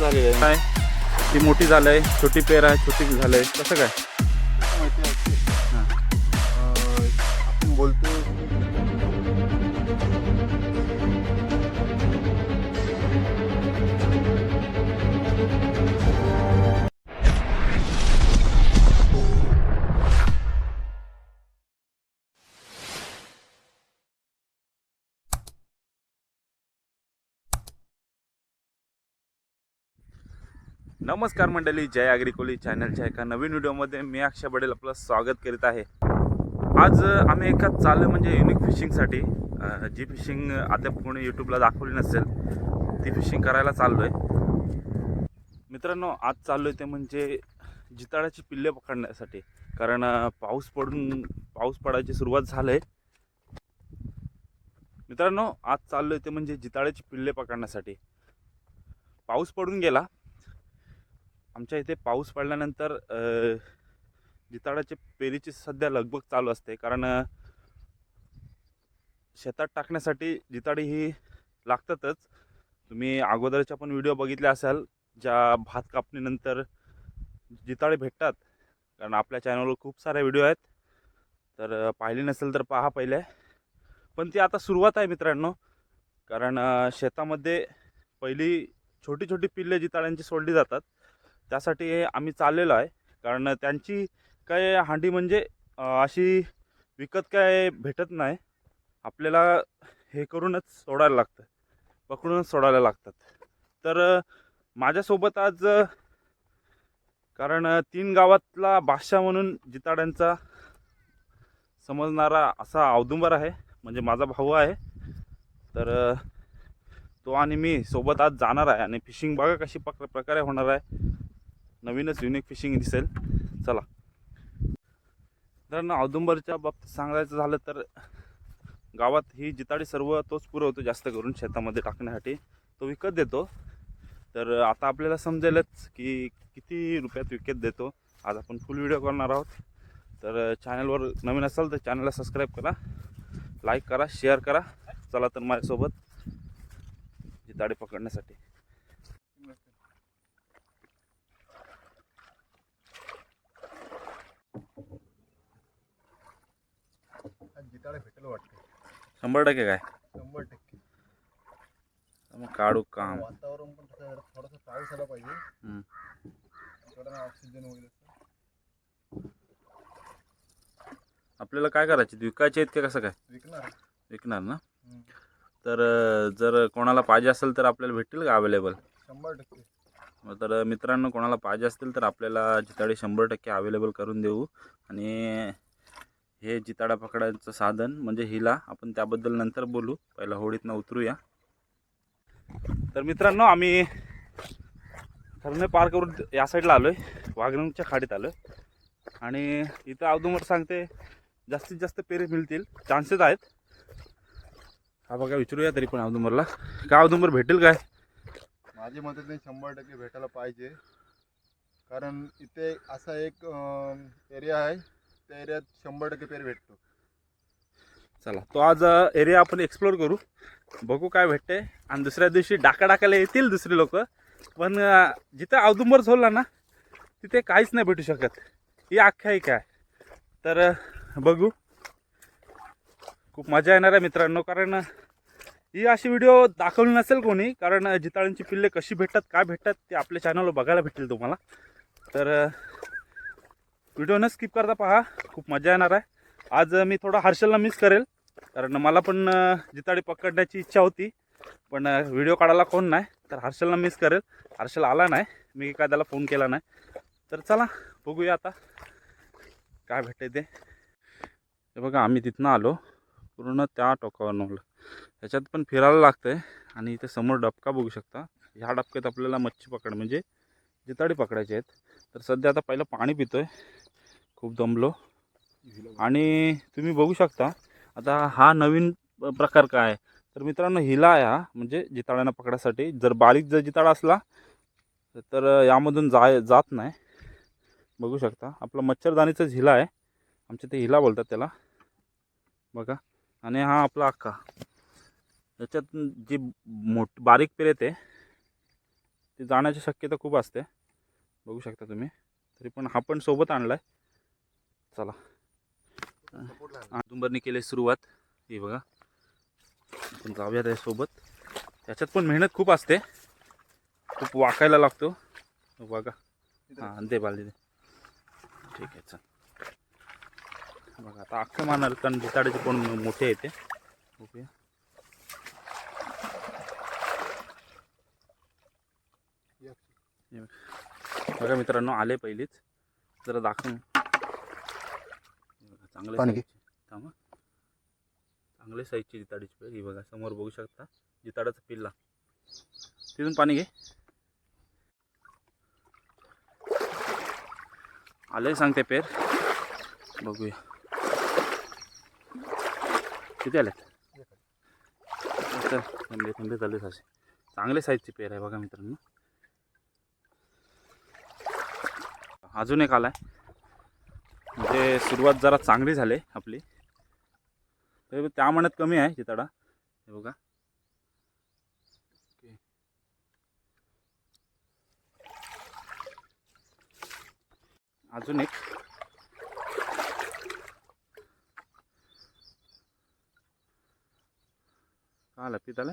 झालेलं आहे. काय? ती मोठी झालंय छोटी पेर आहे छोटी झालंय. कसं काय? नमस्कार मंडळी जय अग्रिकोली चॅनलच्या एका नवीन व्हिडिओमध्ये मी अक्षय बडेल आपलं स्वागत करीत आहे. आज आम्ही एका चाललो म्हणजे युनिक फिशिंगसाठी जी फिशिंग अद्याप कोणी यूट्यूबला दाखवली नसेल ती फिशिंग करायला चाललो आहे मित्रांनो आज चाललो आहे ते म्हणजे जिताळ्याची पिल्ले पकडण्यासाठी कारण पाऊस पडून पाऊस पडायची सुरुवात झालं आहे मित्रांनो आज चाललो आहे ते म्हणजे जिताळ्याची पिल्ले पकडण्यासाठी. पाऊस पडून गेला आमच्या इथे पाऊस पडल्यानंतर जिताडाचे पेरीची सध्या लगबग चालू असते. कारण शेतात टाकण्यासाठी जिताडी ही लागतातच. तुम्ही अगोदरच्या पण व्हिडिओ बघितले असाल ज्या भात कापणीनंतर जिताडे भेटतात. कारण आपल्या चॅनलवर खूप सारे व्हिडिओ आहेत. तर पाहिले पाहिली नसेल तर पहा पहिले. पण ती आता सुरुवात आहे मित्रांनो. कारण शेतामध्ये पहिली छोटी छोटी पिल्ले जिताड्यांची सोडली जातात. त्यासाठी आम्ही चाललेलो आहे. कारण त्यांची काय हांडी म्हणजे अशी विकत काय भेटत नाही. आपल्याला हे करूनच सोडायला लागतं. पकडूनच सोडायला लागतात. तर माझ्यासोबत आज कारण तीन गावातला बादशाह म्हणून जिताड्यांचा समजणारा असा औदुंबर आहे. म्हणजे माझा भाऊ आहे. तर तो आणि मी सोबत आज जाणार आहे. आणि फिशिंग बघा कशी पक प्रकारे होणार आहे. नवीनच युनिक फिशिंग दिसेल. चला. तर औदुंबरच्या बाबतीत सांगायचं झालं तर गावात ही जिताडी सर्व तोच पुरवतो जास्त करून शेतामध्ये टाकण्यासाठी. तो विकत देतो. तर आता आपल्याला समजेलच की किती रुपयात विकत देतो. आज आपण फुल व्हिडिओ करणार आहोत. तर चॅनलवर नवीन असाल तर चॅनलला सबस्क्राईब करा. लाईक करा शेअर करा. चला तर माझ्यासोबत जिताडी पकडण्यासाठी. भेटेल वाटतं. शंभर टक्के काय? शंभर टक्के. मग काढू काम. वातावरण पण तसं जरा थोडासा पाऊस आला पाहिजे. हम्म. थोडा ऑक्सिजन वगैरे असं. आपल्याला काय करायचे? विकायचे आहेत का कसं काय? विकणार. विकणार ना? हम्म. तर अं, जर कोणाला पाहिजे असेल तर आपल्याला भेटेल का अवेलेबल शंभर टक्के. तर मित्रांनो कोणाला पाहिजे असतील तर आपल्याला जिताडे शंभर टक्के अवेलेबल करून देऊ. आणि हे जिताडा पकडायचं साधन म्हणजे हिला आपण त्याबद्दल नंतर बोलू. पहिला होडीतनं उतरूया. तर मित्रांनो आम्ही ठरणे पार करून या साईडला आलो आहे वाघरंगच्या खाडीत आलो आणि इथं अवधूमर सांगते जास्तीत जास्त पेरे मिळतील. चान्सेस आहेत. हा बघा विचारूया तरी पण अवधूमरला का अवधूमर भेटेल काय? माझ्या मते शंभर टक्के भेटायला पाहिजे. कारण इथे असा एक एरिया आहे त्या एरियात शंभर टक्के पेर भेटतो. चला तो आज एरिया आपण एक्सप्लोर करू. बघू काय भेटते आणि दुसऱ्या दिवशी डाका डाकायला येतील दुसरे लोक. पण जिथे जिथं औदुंबर सोडला ना तिथे काहीच नाही भेटू शकत. ही आख्यायिका आहे. तर बघू. खूप मजा येणार आहे मित्रांनो कारण ही अशी व्हिडिओ दाखवली नसेल कोणी कारण अं, जिताळ्यांची पिल्ले कशी भेटतात काय भेटतात ते आपल्या चॅनलवर बघायला भेटेल तुम्हाला. तर व्हिडिओ न स्किप करता पहा. खूप मजा येणार आहे. आज मी थोडा हर्षलला मिस करेल. कारण मला पण जिताडी पकडण्याची इच्छा होती. पण व्हिडिओ काढायला कोण नाही. तर हर्षलला मिस करेल. हर्षल आला नाही. मी काय त्याला फोन केला नाही. तर चला बघूया आता. काय भेटते ते. हे बघा आम्ही तिथनं आलो. पूर्ण त्या टोकावर नवलं. ह्याच्यात पण फिरायला लागतं आहे आणि इथे समोर डबका बघू शकता. ह्या डबक्यात आपल्याला मच्छी पकड म्हणजे जिताडी पकडायचे आहेत. तर सध्या आता पहिलं पाणी पितोय. खूप दमलो. आणि तुम्ही बघू शकता आता हा नवीन प्रकार काय आहे? तर मित्रांनो हिला आहे हा म्हणजे जिताळ्यानं पकडायसाठी जर बारीक जर जिताळा असला तर यामधून जाय जात नाही. बघू शकता. आपलं मच्छरदाणीचाच हिला आहे. आमच्या ते हिला बोलतात त्याला. बघा. आणि हा आपला अख्खा याच्यात जी मोठ बारीक पेर येते ती जाण्याची शक्यता खूप असते. बघू शकता तुम्ही. तरी पण हा पण सोबत आणलाय. चला. औदुंबरनी केली सुरुवात. ही बघा. आपण जाऊया त्याच्यासोबत त्याच्यात पण मेहनत खूप असते. खूप वाकायला लागतो. बघा. हां दे बालदी दे. ठीक आहे चल. बघा आता अख्खं मारणार कारण भिताडाचे पण मोठे येते ओके बघा मित्रांनो आले पहिलीच. जरा दाखवून. बघा, चांगले. साईजचे थांबा. चांगले साईजची जिताडीची पेर ही बघा समोर बघू शकता. जिताडाचा पिल्ला. तिथून पाणी घे. आले सांगते पेर. बघूया. किती आले थंडे थंडे चालले असे. चांगले साईजची पेर आहे बघा मित्रांनो. अजून एक आला आहे म्हणजे सुरुवात जरा चांगली झाली आपली तरी त्या म्हणत कमी आहे चितडा हे बघा ओके. अजून एक का आला पिताला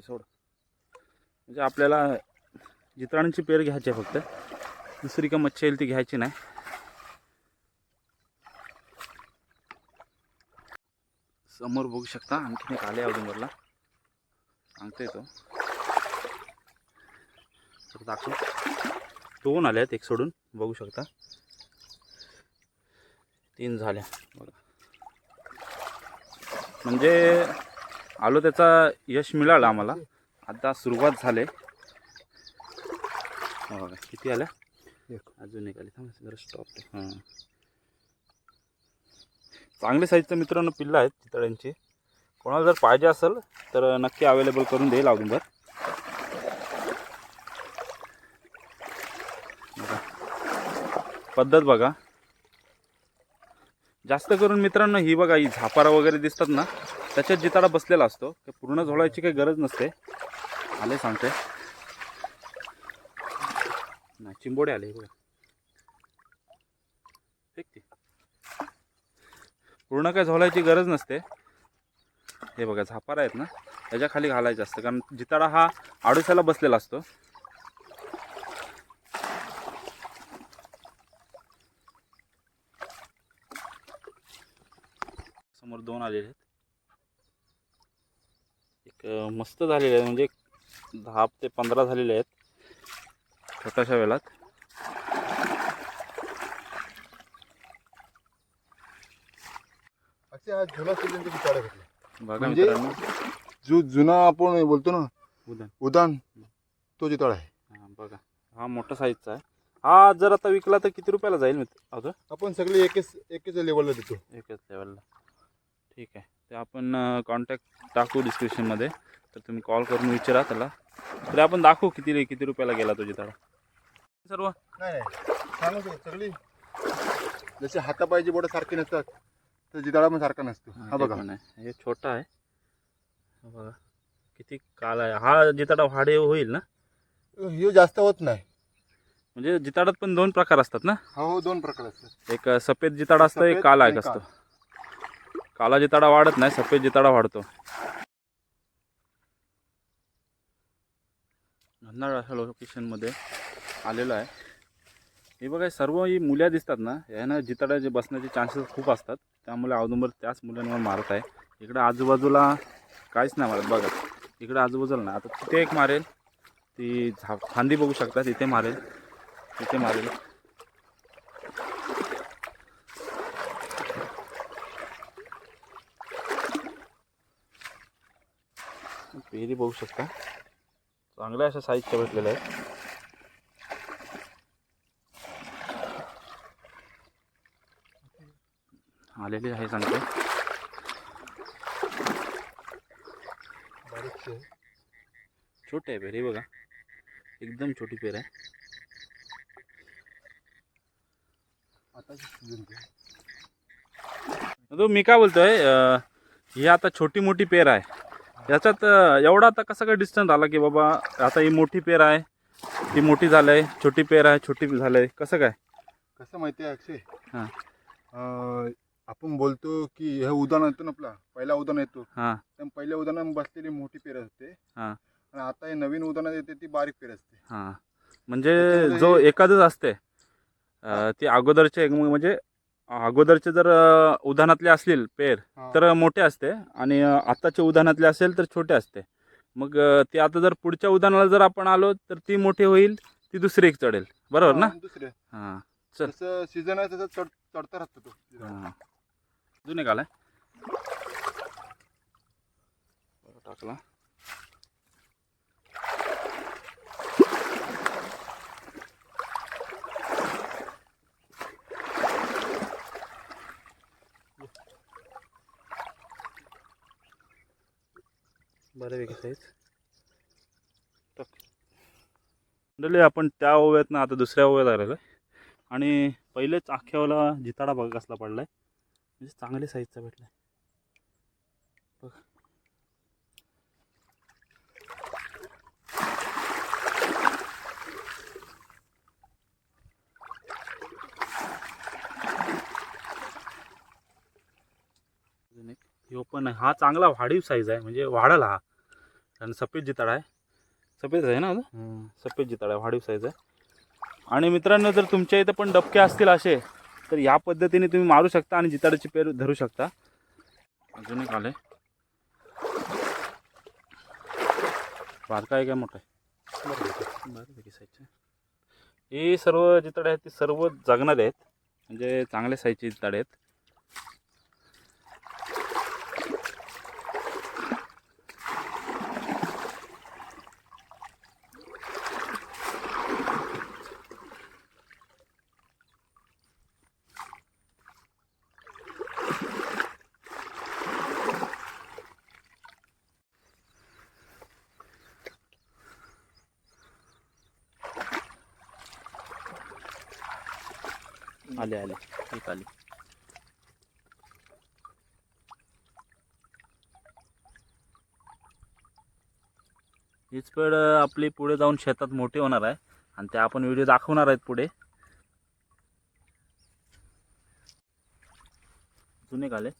सोड म्हणजे आपल्याला जित्राणांची पेर घ्यायची आहे फक्त दुसरी का मच्छी येईल ती घ्यायची नाही. समोर बघू शकता आणखीन एक आले औदुंबरला. सांगतोय तो. तर दाखव. दोन आले आहेत एक सोडून. बघू शकता. तीन झाल्या. बघा. म्हणजे आलो त्याचा यश मिळालं आम्हाला. आता सुरुवात झाले. किती आल्या? एक. अजून एक आली. थांब जरा स्टॉप हां. चांगले साईजचं मित्रांनो पिल्लं आहेत चितळ्यांची कोणाला जर पाहिजे असेल तर नक्की अवेलेबल करून देईल बघा. पद्धत बघा. जास्त करून मित्रांनो ही बघा ही झापारा वगैरे दिसतात ना त्याच्यात जिताडा बसलेला असतो. ते पूर्ण झोळायची काही गरज नसते. आले सांगते. नाही चिंबोडे आले हे बघा ठीक पूर्ण काय झोलायची गरज नसते. हे बघा झापारा आहेत ना त्याच्याखाली घालायचं असतं कारण जिताडा हा आडुशाला बसलेला असतो. समोर दोन आलेले आहेत. एक मस्त झालेले आहे म्हणजे दहा ते पंधरा झालेले आहेत. छोट्याशा वेळात बघा म्हणजे? मित्रांनो. जो जुना आपण बोलतो ना उद्या उदान तो जिताळा आहे. हा बघा. हा मोठा साईजचा आहे. हा जर आता विकला तर किती रुपयाला जाईल मित्र? अजून? आपण सगळे एकच एकच लेवलला देतो. एकच लेवलला ठीक आहे. ते आपण कॉन्टॅक्ट टाकू डिस्क्रिप्शनमध्ये तर तुम्ही कॉल करून विचारा त्याला. तरी आपण दाखवू किती किती रुपयाला गेला तो जिताडा. सर्व? नाही नाही. सांगू सगळी. जसे हातापायची बोटं सारखी नसतात तर जिताळा पण सारखा नसतो. हा ते बघा आहे. हे छोटा आहे. हा बघा. किती काल आहे. हा जिताडा वाढे होईल ना? हे जास्त होत नाही. म्हणजे जिताडात पण दोन प्रकार असतात ना? हा हो दोन प्रकार असतात. एक सफेद जिताडा असतो एक सफेद काला आणि एक असतो. काला. जिताडा वाढत नाही सफेद जिताडा वाढतो. अशा लोकेशनमध्ये आलेलो आहे. हे बघा सर्व ही मुल्या दिसतात ना यानं जिताडा जे बसण्याचे चान्सेस खूप असतात. त्यामुळे औदुंबर त्याच मुलांवर मारत आहे. इकडं आजूबाजूला काहीच नाही मारत बघा. इकडं आजूबाजूला नाही. आता तिथे एक मारेल. ती झा फांदी बघू शकता तिथे मारेल. तिथे मारेल. पेरी बघू शकता. चांगल्या अशा साईजच्या भेटलेल्या आहेत. आलेली आहे सांगते छोटे आहे पेरी बघा एकदम छोटी पेर आहे तो मी काय बोलतोय अं, ही आता छोटी मोठी पेर आहे याच्यात एवढा आता कसा काय डिस्टन्स आला की बाबा आता ही मोठी पेर आहे ती मोठी झालंय छोटी पेर आहे छोटी कसं काय कसं माहिती आहे अक्षय हाँ. आपण बोलतो की हे उदाहरण येतो ना आपला पहिला उदाहरण येतो. हां. तर पहिल्या उदाहरण बसलेली मोठी पेर असते. हां. आणि आता हे नवीन उदाहरण येते ती बारीक पेर असते. हां. म्हणजे जो हे- एखादच असते अं, ती अगोदरचे एक म्हणजे अगोदरचे जर अं, उदाहरणातले असतील पेर हां. तर मोठे असते आणि अं, आत्ताचे उदाहरणातले असेल तर छोटे असते. मग अं, ते आता जर पुढच्या उदाहरणाला जर आपण आलो तर ती मोठी होईल ती दुसरी एक चढेल. बरोबर ना? हां, दुसरे. हां. चल. जसं सीझन आहे तसं चढ चढता राहतो तो. हां. एक आलाय बरं, टाकला. बऱ्यापैकी साईज टाक. मंडळी आपण त्या ओव्यात ना आता दुसऱ्या ओव्यात आलेलो आहे. आणि पहिलेच अख्ख्यावाला जिताडा बघा कसला पडलाय. म्हणजे चांगले साईजचा भेटलाय बघ. ह्यो पण आहे. हा चांगला वाढीव साईज आहे. म्हणजे वाढाल हा. कारण सफेद जिताडा आहे. सफेद आहे ना? सफेद जिताडा आहे. वाढीव साईज आहे. आणि मित्रांनो जर तुमच्या इथं पण डबके असतील असे तर या पद्धतीने तुम्ही मारू शकता आणि जिताडाची पेर धरू शकता. अजून एक आले बारका आहे काय मोठा आहे? बरं साईजचे हे सर्व जिताडे आहेत ते सर्व जगणारे आहेत. म्हणजे चांगल्या साईजचे जिताडे आहेत. आले आले. एक आले. हीच पेड आपली पुढे जाऊन शेतात मोठी होणार आहे. आणि ते आपण व्हिडिओ दाखवणार आहेत पुढे. जुने काले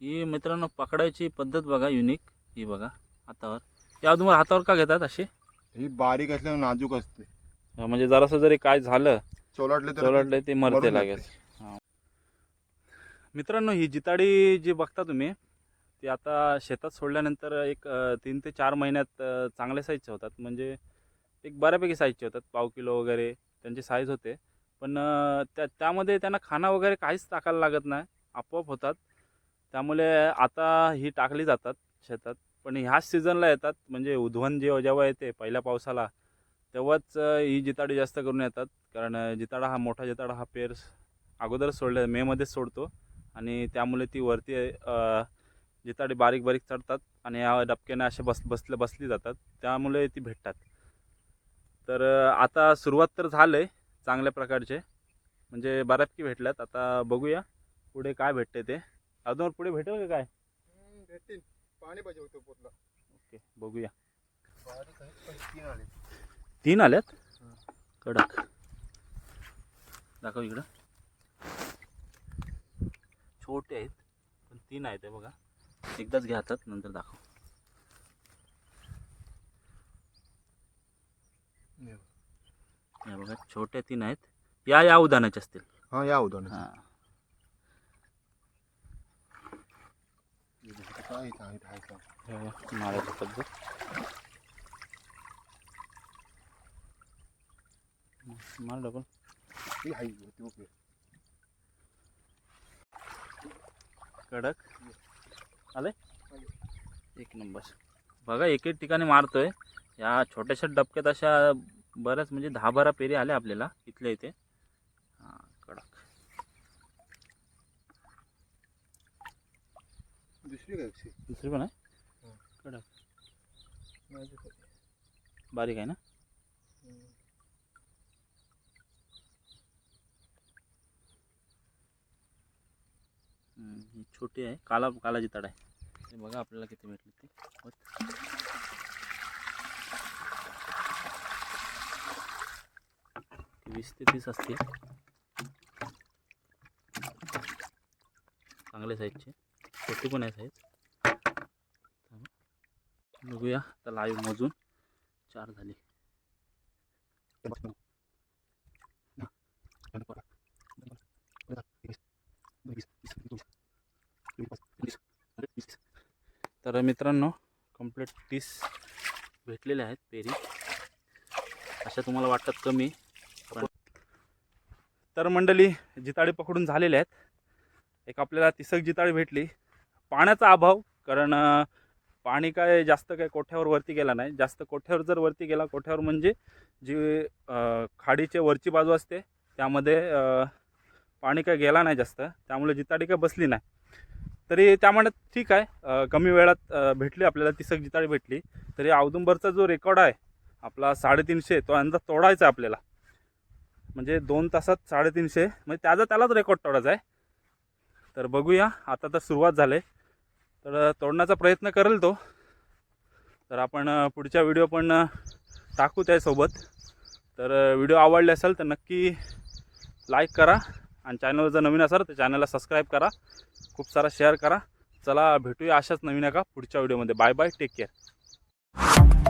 ही मित्रांनो पकडायची पद्धत बघा युनिक ही बघा हातावर. या तुम्हाला हातावर का घेतात असे ही बारीक असल्यावर नाजूक असते. म्हणजे जरासं जरी काय झालं चोलाटले ते मरते लागेल. मित्रांनो ही जिताडी जी बघता तुम्ही ती आता शेतात सोडल्यानंतर एक तीन ते चार महिन्यात चांगल्या साईजचे होतात. म्हणजे एक बऱ्यापैकी साईजचे होतात. पाव किलो वगैरे त्यांची साईज होते. पण त्या त्यामध्ये त्यांना खाना वगैरे काहीच टाकायला लागत नाही. आपोआप होतात. त्यामुळे आता ही टाकली जातात शेतात. पण ह्याच सीझनला येतात. म्हणजे उधवन जे जेव्हा येते पहिल्या पावसाला तेव्हाच ही जिताडी जास्त करून येतात. कारण जिताडा हा मोठा जिताडा हा पेर अगोदरच सोडले मेमध्येच सोडतो. आणि त्यामुळे ती वरती जिताडी बारीक बारीक चढतात आणि या डबक्याने असे बस बसले बसली जातात. त्यामुळे ती भेटतात. तर आता सुरुवात तर झालं आहे चांगल्या प्रकारचे. म्हणजे बऱ्यापैकी भेटल्यात. आता बघूया पुढे काय भेटते ते. अजून पुढे भेटेल का काय? भेटतील. पाणी पाहिजे होतं ओके बघूया. तीन आले. तीन आल्यात. कडक. दाखव इकडं. छोटे आहेत पण तीन आहेत हे बघा. एकदाच घ्या हातात नंतर दाखव. बघा छोटे तीन आहेत. या या उदाहरणाचे असतील. हा या उदाहरण हां. मारायची पद्धत. मार डबल होती उभी. कडक आले एक नंबर। बघा एक एक ठिकाणी मारतोय. या छोट्याशा डबक्यात अशा बऱ्याच म्हणजे दहा बारा पेरी आल्या आपल्याला इथल्या इथे. हाँ कडक. दुसरी काय? दुसरी? पण आहे? कडक. बारीक आहे ना? ही छोटी आहे काला काला जिताड आहे ते बघा आपल्याला किती भेटले ते. वीस ते तीस असतील चांगल्या साईजचे छोटी पण आहे साईज बघूया. आता लाईव्ह मोजून चार झाली. तर मित्रांनो कंप्लीट तीस भेटलेले आहेत पेरी. अशा तुम्हाला वाटतात कमी. तर मंडळी जिताळी पकडून झालेले आहेत. एक आपल्याला तिसक जिताळी भेटली. पाण्याचा अभाव कारण पाणी काय जास्त काय कोठ्यावर वरती गेला नाही. जास्त कोठ्यावर जर वरती गेला कोठ्यावर म्हणजे जी खाडीचे वरची बाजू असते त्यामध्ये पाणी काय गेला नाही जास्त. त्यामुळे जिताडी काय बसली नाही. तरी त्या म्हणत ठीक आहे कमी वेळात भेटली आपल्याला तिसक जिताळी भेटली. तरी औदुंबरचा जो रेकॉर्ड आहे आपला साडेतीनशे तो अंदाज तोडायचा आहे आपल्याला. म्हणजे दोन तासात साडेतीनशे म्हणजे त्याचा त्यालाच रेकॉर्ड तोडायचा आहे. तर बघूया आता तर सुरुवात झाली. तर तोडण्याचा प्रयत्न करेल तो. तर आपण पुढच्या व्हिडिओ पण टाकू त्यासोबत. तर व्हिडिओ आवडले असेल तर नक्की लाईक करा. आणि चॅनल जर नवीन असाल तर चॅनलला सबस्क्राईब करा. खूप सारा शेअर करा. चला भेटूया अशाच नवीन एका पुढच्या व्हिडिओमध्ये बाय बाय टेक केअर